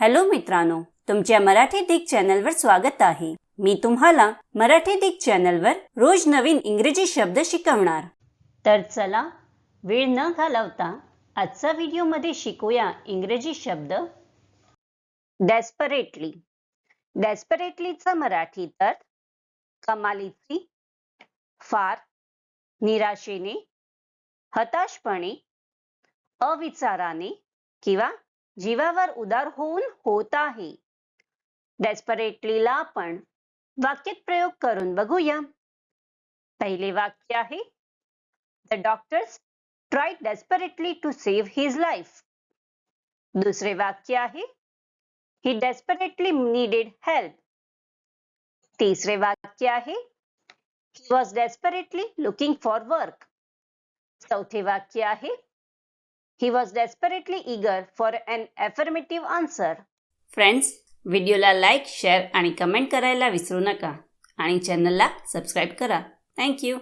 Hello मित्रांनो तुमच्या मराठी दिग चॅनलवर स्वागत आहे. मी तुम्हाला मराठी दिग चॅनलवर रोज नवीन इंग्रजी शब्द शिकवणार. तर चला वेळ न घालवता आजचा व्हिडिओमध्ये शिकूया इंग्रजी शब्द. डेस्परेटली डेस्परेटलीचा मराठी तर कमालीची फार निराशेने हताशपणे अविचाराने किंवा जीवावर उदार होऊन होत आहे. डेस्परेटलीला आपण वाक्यात प्रयोग करून बघूया. पहिले वाक्य आहे the doctors try desperately to save his life दुसरे वाक्य आहे ही डेस्परेटली नीडेड हेल्प तिसरे वाक्य आहे he was desperately looking for work चौथे वाक्य आहे he was desperately eager for an affirmative answer friends व्हिडिओला लाईक शेअर आणि कमेंट करायला विसरू नका. आणि चॅनलला सबस्क्राईब करा. थँक्यू